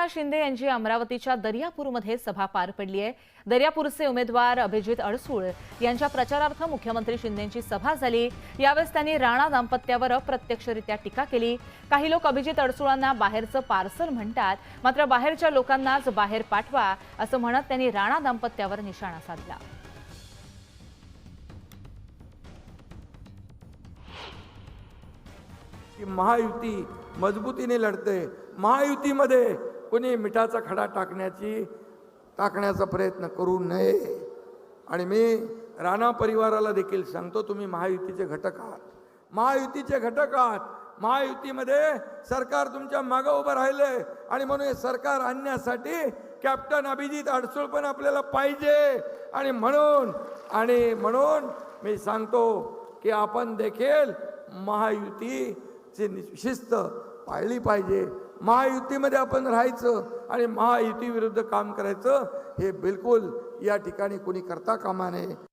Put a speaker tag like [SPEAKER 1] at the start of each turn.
[SPEAKER 1] एकनाथ शिंदे यांची अमरावतीच्या दर्यापूरमध्ये सभा पार पडली आहे. दर्यापूरचे उमेदवार अभिजित अडसूळ यांच्या प्रचारार्थ मुख्यमंत्री शिंदेची सभा झाली. यावेळेस त्यांनी राणा दाम्पत्यावर अप्रत्यक्षरित्या टीका केली. काही लोक अभिजित अडसूळांना बाहेरचं पार्सल म्हणतात मात्र बाहेरच्या लोकांनाच बाहेर पाठवा असं म्हणत त्यांनी राणा दाम्पत्यावर निशाणा साधला.
[SPEAKER 2] महायुती मजबूतीने लढते. महायुतीमध्ये कुणी मिठाचा खडा टाकण्याची टाकण्याचा प्रयत्न करू नये. आणि मी राणा परिवाराला देखील सांगतो तुम्ही महायुतीचे घटक आहात. महायुतीचे घटक आहात. महायुतीमध्ये सरकार तुमच्या मागं उभं राहिले आणि म्हणून हे सरकार आणण्यासाठी कॅप्टन अभिजित अडसूळ पण आपल्याला पाहिजे. आणि म्हणून आणि म्हणून मी सांगतो की आपण देखील महायुती नि- शिस्त पाळली पाहिजे. महायुतीमध्ये आपण राहायचं आणि महायुती विरुद्ध काम करायचं हे बिलकुल या ठिकाणी कोणी करता कामा नये.